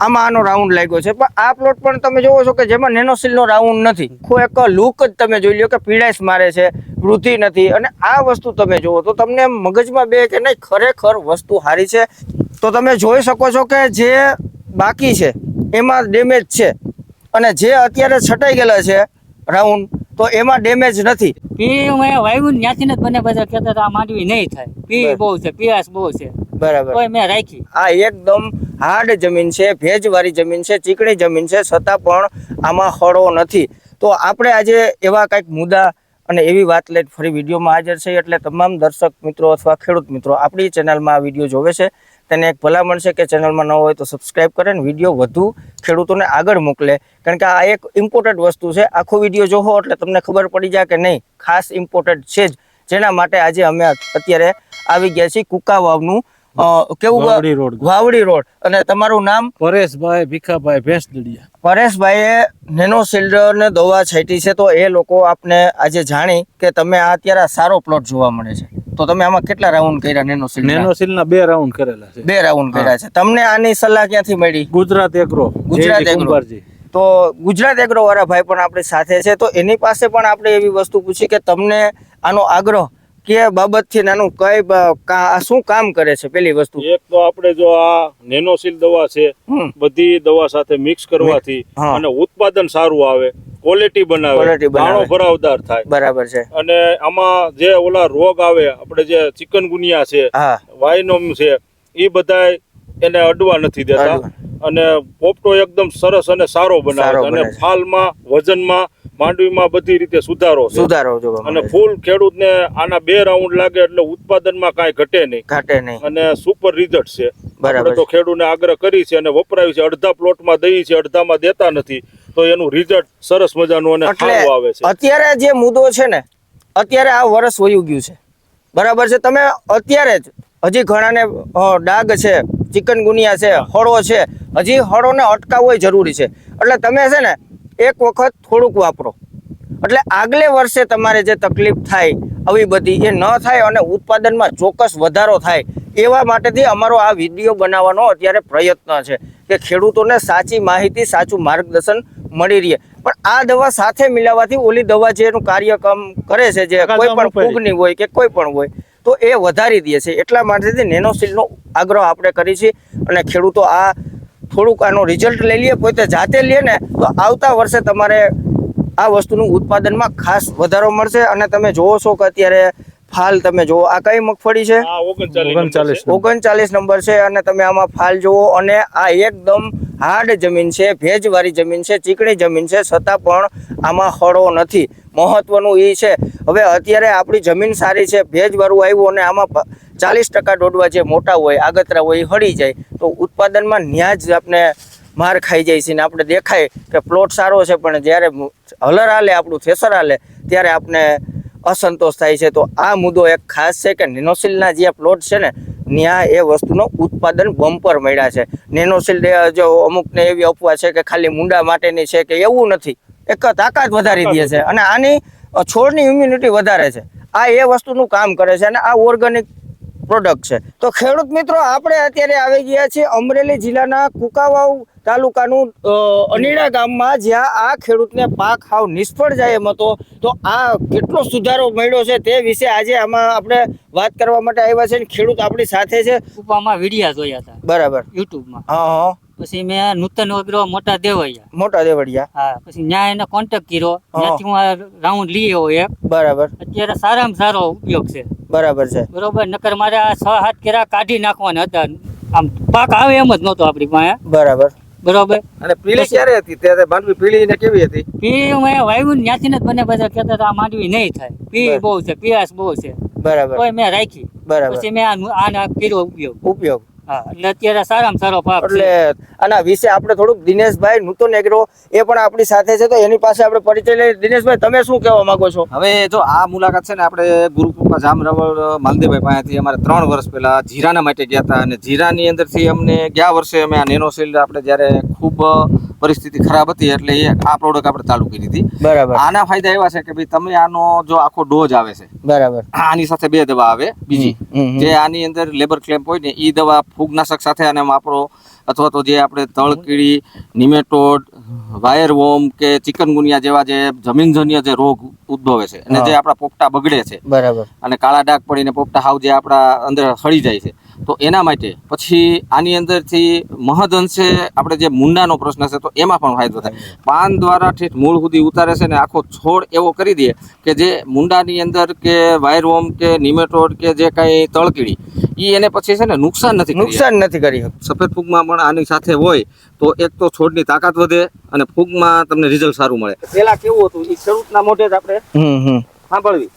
આમાં આનો રાઉન્ડ લાગ્યો છે. પણ આ પ્લોટ પણ તમે જોવો છો કે જેમાં નેનોસિલનો રાઉન્ડ નથી. ખો એક લુક જ તમે જોઈ લો કે પીળાશ મારે છે વૃદ્ધિ નથી. અને આ વસ્તુ તમે જુઓ તો તમને મગજમાં બે કે નહીં ખરેખર વસ્તુ સારી છે. તો તમે જોઈ શકો છો કે જે બાકી છે એમાં ડેમેજ છે. અને જે અત્યારે છટાઈ ગયેલા છે રાઉન્ડ તો એમાં ડેમેજ નથી. પી મેં વાયુ ત્યાંથી જ બને બધા કહેતા આ માંડવી નહીં થાય. પી. બહુ છે પીયાસ બહુ છે. બરાબર. મેં રાખી. આ એકદમ હાર્ડ જમીન છે ભેજવાળી જમીન છે ચીકણી જમીન છે છતાં પણ આમાં હળો નથી. તો આપણે આજે એવા કંઈક મુદ્દા અને એવી વાત લઈને ફરી વિડીયોમાં હાજર છે એટલે તમામ દર્શક મિત્રો અથવા ખેડૂત મિત્રો આપણી ચેનલમાં આ વીડિયો જોવે છે. તેને એક ભલામણ છે કે ચેનલમાં ન હોય તો સબસ્ક્રાઈબ કરે ને વીડિયો વધુ ખેડૂતોને આગળ મોકલે. કારણ કે આ એક ઇમ્પોર્ટન્ટ વસ્તુ છે. આખો વીડિયો જોવો એટલે તમને ખબર પડી જાય કે નહીં ખાસ ઇમ્પોર્ટન્ટ છે જ. જેના માટે આજે અમે અત્યારે આવી ગયા છીએ કુકા વાવનું અ, કેવું વાવડી રોડ. વાવડી રોડ. અને તમારું નામ? પરેશભાઈ ભીખાભાઈ ભેંસદડિયા. પરેશભાઈએ નેનો ને દવા છાંટી છે તો એ લોકો આપને આજે જાણી કે તમે આ અત્યારે સારો પ્લોટ જોવા મળે છે. તો તમે આમાં કેટલા રાઉન્ડ કર્યા નેનો નેનોસિલ ના બે રાઉન્ડ કરેલા છે. બે રાઉન્ડ કર્યા છે. તમને આની સલાહ ક્યાંથી મળી? Gujarat agro Gujarat agro. તો ગુજરાત એગ્રો વાળા ભાઈ પણ આપણી સાથે છે તો એની પાસે પણ આપણે એવી વસ્તુ પૂછી કે તમને આનો આગ્રહ કે બાબતથી નાનું કઈ શું કામ કરે છે પેલી વસ્તુ? એક તો આપણે જો આ નેનોસિલ દવા છે બધી દવા સાથે મિક્સ કરવાથી અને ઉત્પાદન સારું આવે ક્વોલિટી બનાવે દાણો ભરાવદાર થાય. બરાબર છે. અને આમાં જે ઓલા રોગ આવે આપણે જે ચિકનગુનિયા છે વાયનોમ છે એ બધા એને અડવા નથી દેતા. અને પોપટો એકદમ સરસ અને સારો બનાવે. અને ફાલમાં વજનમાં માંડવીમાં બધી રીતે સુધારો સુધારો અને ફૂલ ખેડૂત ખેડૂતને આના બે રાઉન્ડ લાગે એટલે ઉત્પાદનમાં કાંઈ ઘટે નહીં. ઘટે નહીં. અને સુપર રિઝલ્ટ છે. બરાબર તો ખેડૂતને આગ્રહ કરી છે અને વપરાયું છે. અડધા પ્લોટમાં દઈએ છે અડધામાં દેતા નથી. તો એનું રિઝલ્ટ સરસ મજાનું અને આવે છે. અત્યારે જે મુદ્દો છે ને અત્યારે આ વર્ષ વયું ગયું છે. બરાબર છે? તમે અત્યારે જ હજી ઘણાને ડાઘ છે ચિકનગુનિયા છે હળો છે હજી હળોને અટકાવવો જરૂરી છે. એટલે તમે છે ને એક વખત થોડુંક વાપરો. એટલે આગલે વર્ષે તમારે જે તકલીફ થાય આવી બધી એ ન થાય અને ઉત્પાદનમાં ચોક્કસ વધારો થાય એવા માટેથી અમારો આ વીડિયો બનાવવાનો અત્યારે પ્રયત્ન છે કે ખેડૂતોને સાચી માહિતી સાચું માર્ગદર્શન મળી રહે. પણ આ દવા સાથે મિલાવવાથી ઓલી દવા જે એનું કાર્યક્રમ કરે છે જે કોઈ પણ. ફૂગની હોય કે કોઈ પણ હોય તો એ વધારી દે છે. એટલા માટેથી નેનોસિલનો આગ્રહ આપણે કરી છીએ અને ખેડૂતો આ થોડુંક આનો રિઝલ્ટ લઈ લઈએ પોતે જાતે લે ને તો આવતા વર્ષે તમારે આ વસ્તુનું ઉત્પાદનમાં ખાસ વધારો મળશે અને તમે જોવો છો કે અત્યારે ફાલ તમે જુઓ આ કઈ મગફળી છે. ઓગણચાલીસ નંબર છે અને તમે આમાં ફાલ જુઓ અને આ એકદમ હાર્ડ જમીન છે, ભેજવાળી જમીન છે, ચીકણી જમીન છે, છતાં પણ આમાં હળો નથી. મહત્વનું એ છે, હવે અત્યારે આપણી જમીન સારી છે, ભેજવાળું આવ્યું અને આમાં ચાલીસ ટકા ડોડવા જે મોટા હોય, આગતરા હોય એ હળી જાય, તો ઉત્પાદનમાં ન્યાજ જ આપણે માર ખાઈ જાય છે ને આપણે દેખાય કે પ્લોટ સારો છે, પણ જ્યારે હલર હાલે, આપણું થેસર હાલે, ત્યારે આપણે અસંતોષ થાય છે. તો આ મુદ્દો એક ખાસ છે કે નિનોસિલના જે પ્લોટ છે ને ત્યાં એ વસ્તુનો ઉત્પાદન બમ્પર મળ્યા છે. નેનોસિલ દે- જો અમુકને એવી અફવા છે કે ખાલી મુંડા માટેની છે કે એવું નથી. એક તાકાત વધારી દે છે અને આની છોડની ઇમ્યુનિટી વધારે છે. આ એ વસ્તુનું કામ કરે છે અને આ ઓર્ગેનિક પ્રોડક્ટ છે. તો ખેડૂત મિત્રો, આપણે અત્યારે આવી ગયા છીએ અમરેલી જિલ્લાના કુકાવાવ તાલુકાનું અનીડા ગામમાં જ્યાં આ ખેડૂતને પાક હાવ નિષ્ફળ જાય એમ હતો તો આ કેટલો સુધારો મળ્યો છે તે વિશે આજે આમાં આપણે વાત કરવા માટે આવ્યા છે ખેડૂત આપણી સાથે છે. કુપામાં વિડિયા જોયા હતા. બરાબર. યુટ્યુબમાં. હા હા. પછી મેં નૂતન અગ્રો મોટા દેવડિયા મોટા દેવડિયા હા પછી ત્યાં એને કોન્ટેક્ટ કર્યો. ત્યાંથી હું રાઉન્ડ લઈ આવ્યો એક બરાબર. અત્યારે સારામાં સારો ઉપયોગ છે. બરાબર છે. બરોબર નકર મારે આ છ હાથ કેરા કાઢી નાખવાના હતા. આમ પાક આવે એમ જ નહોતો આપણી પાસે. બરાબર. બરોબર? અને પીળી ક્યારે હતી? ત્યારે માંડવી પીળી ને કેવી હતી? પી મેં વાવ્યું ને બને બધા કહેતા આ માંડવી નહીં થાય. પી બહુ છે પિયાસ બહુ છે. બરાબર. મેં રાખી. બરાબર. પછી મેં આ આના પીરો ઉપયોગ. ઉપયોગ. એટલે અત્યારે સારામાં સારો પાક એટલે આના વિશે આપણે થોડુંક દિનેશભાઈ નૂતન એગ્રો એ પણ આપણી સાથે છે તો એની પાસે આપણે પરિચય લઈએ. દિનેશભાઈ તમે શું કહેવા માંગો છો? હવે જો આ મુલાકાત છે ને આપણે ગુરુકૃપા જામરાવળ માલદેવભાઈ પાસેથી અમારે ત્રણ વર્ષ પહેલા જીરાના માટે ગયા હતા. અને જીરાની અંદરથી અમને ગયા વર્ષે અમે આ નેનોશિલ્ડ આપણે જ્યારે ખૂબ પરિસ્થિતિ ખરાબ હતી એટલે એ આ પ્રોડક્ટ આપણે ચાલુ કરી હતી. બરાબર. આના ફાયદા એવા છે કે ભાઈ તમે આનો જો આખો ડોઝ આવે છે બરાબર. આની સાથે બે દવા આવે બીજી. જે આની અંદર લેબર ક્લેમ્પ હોય ને એ દવા ફૂગનાશક સાથે અને આપણો અથવા તો જે આપણે તળકીડી નિમેટોડ વાયરવોમ કે ચિકનગુનિયા જેવા જે જમીનજન્ય જે રોગ ઉદ્ભવે છે અને જે આપણા પોપટા બગડે છે બરાબર. અને કાળા ડાઘ પડીને પોપટા હાવ જે આપણા અંદર સડી જાય છે તો એના માટે પછી આની અંદરથી મહદઅંશે આપણે જે મુંડાનો પ્રશ્ન છે તો એમાં પણ ફાયદો થાય. પાન દ્વારા ઠેઠ મૂળ સુધી ઉતારે છે ને આખો છોડ એવો કરી દે કે જે મુંડાની અંદર કે વાયરવોમ કે નિમેટોડ કે જે કાંઈ તળકીડી એ એને પછી છે ને નુકસાન નથી નુકસાન નથી કરી સફેદ ફૂગમાં પણ આની સાથે હોય તો એક તો છોડની તાકાત વધે અને ફૂગમાં તમને રિઝલ્ટ સારું મળે. પેલા કેવું હતું? એ ખેડૂતના મોઢે જ આપણે સાંભળવી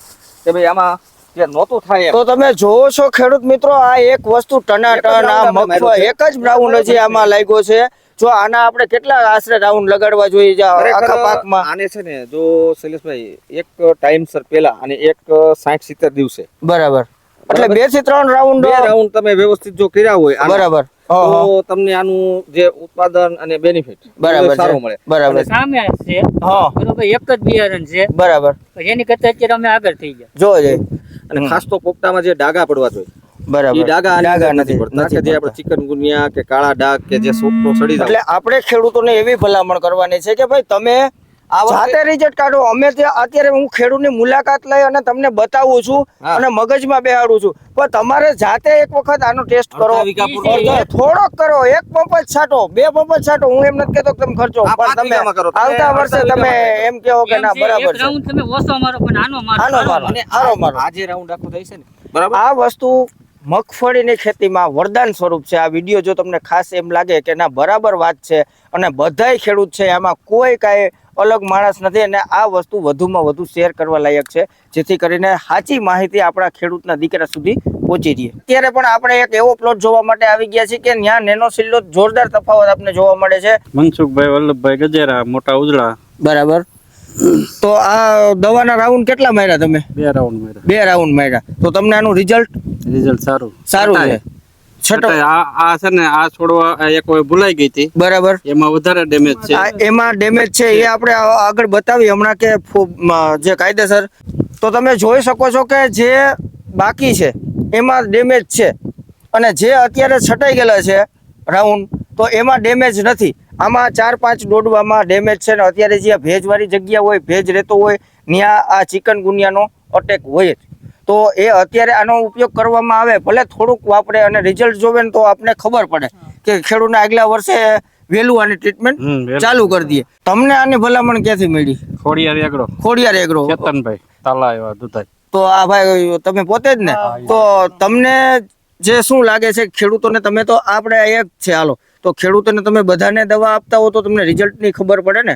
કે ભાઈ આમાં જે નહોતું થાય એમ. તો તમે જોવો છો ખેડૂત મિત્રો આ એક વસ્તુ ટનાટન આ મગફળી એક જ બ્રાઉન હજી આમાં લાગ્યો છે. જો આના આપણે કેટલા આશરે રાઉન્ડ લગાડવા જોઈએ આખા પાકમાં? આને છે ને જો શૈલેષભાઈ એક ટાઈમસર પેલા અને એક સાઠ સિત્તેર દિવસે. બરાબર. એટલે બેથી ત્રણ રાઉન્ડ બે રાઉન્ડ તમે વ્યવસ્થિત જો કર્યા હોય બરાબર. તો તમને આનું જે ઉત્પાદન અને બેનિફિટ બરાબર સારું મળે. બરાબર. સામે છે હા. બરોબર એક જ બિયારણ છે. બરાબર. એની કરતા અત્યારે અમે આગળ થઈ ગયા. જો જય અને ખાસ તો પોપટામાં જે ડાઘા પડવા જોઈએ. બરાબર. ડાગા ડાઘા નથી. પડતા. કે જે આપણે ચિકનગુનિયા કે કાળા ડાગ કે જે સોપનો સડી જાય એટલે આપણે ખેડૂતોને એવી ભલામણ કરવાની છે કે ભાઈ તમે જાતે રિઝલ્ટ કાઢો. અમે અત્યારે હું ખેડૂતની મુલાકાત લઈ અને તમને બતાવું છું અને મગજમાં બેહાડું છું. પણ તમારે જાતે એક વખત આનો ટેસ્ટ કરો. થોડોક કરો. એક પંપ જ છાંટો. બે પંપ જ છાંટો. હું એમ નથી કેતો તમે ખર્ચો. આ પણ તમે આવતા વર્ષે તમે એમ કેવો કે ના બરાબર છે. તમે ઓછો મારો પણ આનો મારો. આનો મારો. અને હારો આ- મારો. આ જે રાઉન્ડ આખો થાય છે ને. બરાબર? આ વસ્તુ મગફળીની ખેતીમાં વરદાન સ્વરૂપ છે. આ વીડિયો જો તમને ખાસ એમ લાગે કે ના બરાબર વાત છે અને બધાય ખેડૂત છે એમાં કોઈ કાંઈ અલગ માણસ નથી અને આ વસ્તુ વધુમાં વધુ શેર કરવા લાયક છે. જેથી કરીને સાચી માહિતી આપણા ખેડૂતના દીકરા સુધી પહોંચી રહી. અત્યારે પણ આપણે એક એવો પ્લોટ જોવા માટે આવી ગયા છીએ કે ત્યાં નેનો સિલ્લો જોરદાર તફાવત આપણને જોવા મળે છે. મનસુખભાઈ વલ્લભભાઈ ગજેરા મોટા ઉજળા. બરાબર. તો આ દવાના રાઉન્ડ કેટલા માર્યા તમે? બે રાઉન્ડ માર્યા. બે રાઉન્ડ માર્યા. તો તમને આનું રિઝલ્ટ રિઝલ્ટ સારું. સારું છે. છટો આ આ છે ને આ છોડવા એક ભૂલાઈ ગઈ હતી. બરાબર. એમાં વધારે ડેમેજ છે. આ એમાં ડેમેજ છે એ આપણે આગળ બતાવી હમણાં કે જે કાયદેસર. તો તમે જોઈ શકો છો કે જે બાકી છે એમાં ડેમેજ છે. અને જે અત્યારે છટાઈ ગયેલા છે રાઉન્ડ તો એમાં ડેમેજ નથી. આમાં ચાર પાંચ દોડવામાં ડેમેજ છે ને અત્યારે જ્યાં ભેજવાળી જગ્યા હોય ભેજ રહેતો હોય ત્યાં આ ચિકન ગુનિયાનો અટેક હોય જ. તો એ અત્યારે આનો ઉપયોગ કરવામાં આવે ભલે થોડુંક વાપરે અને રિઝલ્ટ જોવે ને તો આપને ખબર પડે કે ખેડૂતને આગલા વર્ષે વહેલું આની ટ્રીટમેન્ટ ચાલુ કરી દઈએ. તમને આની ભલામણ ક્યાંથી મળી? ખોડિયાર એગ્રો. ખોડિયાર એગ્રો. ચેતનભાઈ તાલા એવા દુધાઈ. તો આ ભાઈ તમે પોતે જ ને? તો તમને જે શું લાગે છે ખેડૂતોને તમે તો આપણે એક છે હાલો. તો ખેડૂતોને તમે બધાને દવા આપતા હો તો તમને રિઝલ્ટની ખબર પડે ને?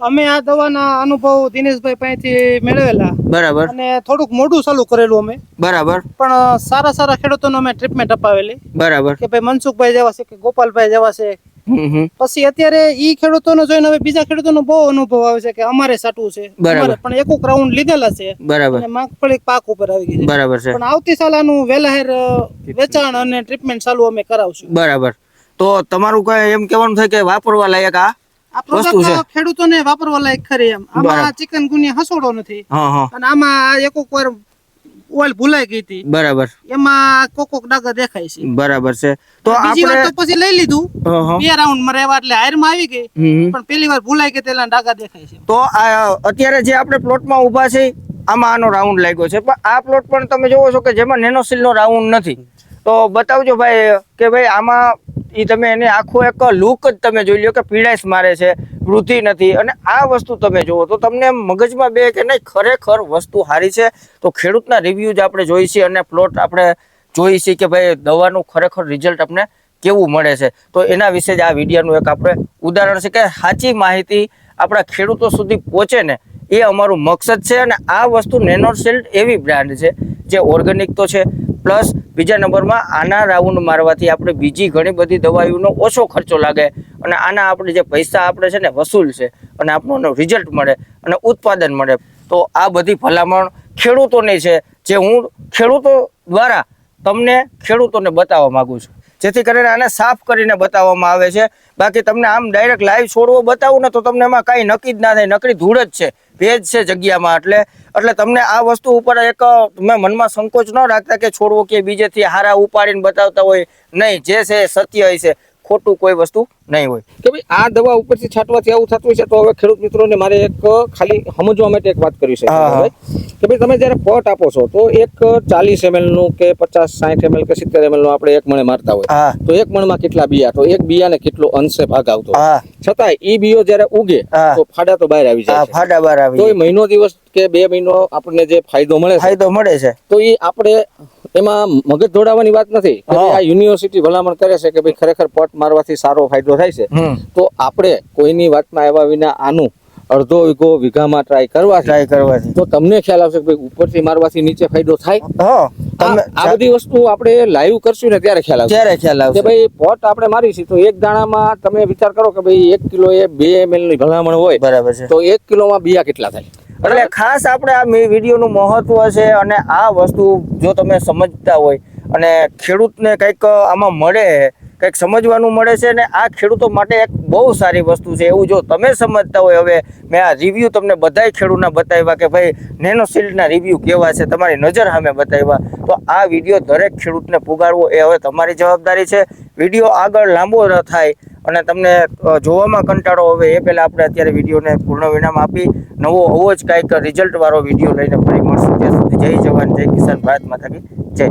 અમે આ દવાના અનુભવ દિનેશભાઈ પાસેથી મેળવેલા. બરાબર. અને થોડુંક મોડું ચાલુ કરેલું અમે. બરાબર. પણ સારા સારા ખેડૂતોને અમે ટ્રીટમેન્ટ અપાવેલી. બરાબર. કે ભાઈ મનસુખભાઈ જેવા છે કે ગોપાલભાઈ જેવા છે. પછી અત્યારે ઈ ખેડૂતોને જોઈને હવે બીજા ખેડૂતોનો બહુ અનુભવ આવે છે કે અમારે સાટવું છે. બરાબર. પણ એક રાઉન્ડ લીધેલા છે. બરાબર. અને મગફળી પાક ઉપર આવી ગઈ છે. બરાબર છે. પણ આવતી સાલ આનું વહેલાહેર વેચાણ અને ટ્રીટમેન્ટ ચાલુ અમે કરાવશું. બરાબર. તો તમારું કઈ એમ કહેવાનું થાય કે વાપરવા લાયક આ? આ વસ્તુ છે. ખેડૂતોને વાપરવા લાયક ખરી એમ. આમાં ચિકન ગુનિયા હસોડો નથી. અને આમાં આ વાર ઓઇલ ભૂલાઈ ગઈ હતી. બરાબર. એમાં કોક ડાગર દેખાય છે. બરાબર છે. તો બીજી વાર તો પછી લઈ લીધું. બે રાઉન્ડમાં રહેવા એટલે હારમાં આવી ગઈ. પણ પેલી વાર ભૂલાઈ ગઈ તેલા ડાઘા દેખાય છે. તો આ અત્યારે જે આપણે પ્લોટમાં ઊભા છે આમાં આનો રાઉન્ડ લાગ્યો છે. પણ આ પ્લોટ પણ તમે જોવો છો કે જેમાં નેનોસિલનો રાઉન્ડ નથી. તો બતાવજો ભાઈ કે ભાઈ આમાં ઈ તમે એને આખો એક લુક જ તમે જોઈ લો કે પીડાશ મારે છે, વૃદ્ધિ નથી. અને આ વસ્તુ તમે જુઓ તો તમને મગજમાં બે કે નહીં, ખરેખર વસ્તુ સારી છે. તો ખેડૂતના રિવ્યૂઝ આપણે જોઈ છીએ અને પ્લોટ આપણે જોઈ છીએ કે ભાઈ દવાનું ખરેખર રિઝલ્ટ આપણે કેવું મળે છે. તો એના વિશે જ આ વિડીયોનું એક આપણે ઉદાહરણ છે કે સાચી માહિતી આપણા ખેડૂતો સુધી પહોંચે ને એ અમારું મકસદ છે અને આ વસ્તુ નેનોસિલ્ડ એવી બ્રાન્ડ છે, જે ઓર્ગેનિક તો છે પ્લસ બીજા નંબરમાં આના રાઉન્ડ મારવાથી આપણે બીજી ઘણી બધી દવાઈઓનો ઓછો ખર્ચો લાગે અને આના આપણે જે પૈસા આપણે છે ને વસૂલ છે અને આપણને રિઝલ્ટ મળે અને ઉત્પાદન મળે. તો આ બધી ભલામણ ખેડૂતોની છે, જે હું ખેડૂતો દ્વારા તમને ખેડૂતોને બતાવવા માગું છું. જેથી કરીને આને સાફ કરીને બતાવવામાં આવે છે. બાકી તમને આમ ડાયરેક્ટ લાઈવ છોડવો બતાવું ને તો તમને એમાં કાંઈ નક્કી જ ના થાય. નકરી ધૂળ જ છે. ભેજ છે જગ્યામાં એટલે એટલે તમને આ વસ્તુ ઉપર એક, તમે મનમાં સંકોચ ન રાખતા કે છોડવો કે બીજેથી હારા ઉપાડીને બતાવતા હોય. નહીં, જે છે સત્ય છે ખોટું કોઈ વસ્તુ નહીં હોય. કે ભાઈ આ દવા ઉપરથી છાંટવાથી આવું થતું છે તો હવે ખેડૂત મિત્રોને મારે એક ખાલી સમજવા માટે એક વાત કરી છે. કે ભાઈ તમે જ્યારે પટ આપો છો તો એક ચાલીસ એમએલનું કે પચાસ સાઠ એમએલ કે સિત્તેર એમએલનું આપણે એક મણે મારતા હોય. તો એક મણમાં કેટલા બિયા? તો એક બિયાને કેટલો અંશે ભાગ આવતો છતાં છતાંય ઈ બિયો જયારે ઉગે તો ફાડા તો બહાર આવી જાય ફાડા બાર આવી તો મહિનો દિવસ કે બે મહિનો આપણને જે ફાયદો મળે ફાયદો મળે છે. તો એ આપણે એમાં મગજ દોડાવવાની વાત નથી. આ યુનિવર્સિટી ભલામણ કરે છે કે ભાઈ ખરેખર પટ મારવાથી સારો ફાયદો થાય છે. તો આપણે કોઈની વાતમાં આવ્યા વિના આનું અડધો વીઘો વીઘામાં ટ્રાય કરવા ટ્રાય કરવાથી તો તમને ખ્યાલ આવશે કે ભાઈ ઉપરથી મારવાથી નીચે ફાયદો થાય? આ બધી વસ્તુ આપણે લાઈવ કરશું ને ત્યારે ખ્યાલ આવશે. ત્યારે ખ્યાલ કે આવશે ભાઈ પોટ આપણે મારીશું તો એક દાણામાં તમે વિચાર કરો કે ભાઈ એક કિલો એ બે એમએલની ભલામણ હોય. બરાબર છે. તો એક કિલોમાં બિયા કેટલા થાય? એટલે ખાસ આપણે આ વિડીયોનું મહત્વ છે અને આ વસ્તુ જો તમે સમજતા હોય અને ખેડૂતને કંઈક આમાં મળે કંઈક સમજવાનું મળે છે ને આ ખેડૂતો માટે એક બહુ સારી વસ્તુ છે. એવું જો તમે સમજતા હોય હવે મેં આ રિવ્યૂ તમને બધાય ખેડૂતના બતાવ્યા કે ભાઈ નેનો શિલ્ડના રિવ્યૂ કેવા છે તમારી નજર સામે બતાવ્યા. તો આ વીડિયો દરેક ખેડૂતને પુગાડવો એ હવે તમારી જવાબદારી છે. વીડિયો આગળ લાંબો ન થાય અને તમને જોવામાં કંટાળો હવે એ પહેલાં આપણે અત્યારે વિડીયોને પૂર્ણ વિરામ આપી, નવો આવો જ કાંઈક રિઝલ્ટવાળો વીડિયો લઈને ફરી મળશું. ત્યાં સુધી જય જવાન, જય કિસાન ભારત માતા જય.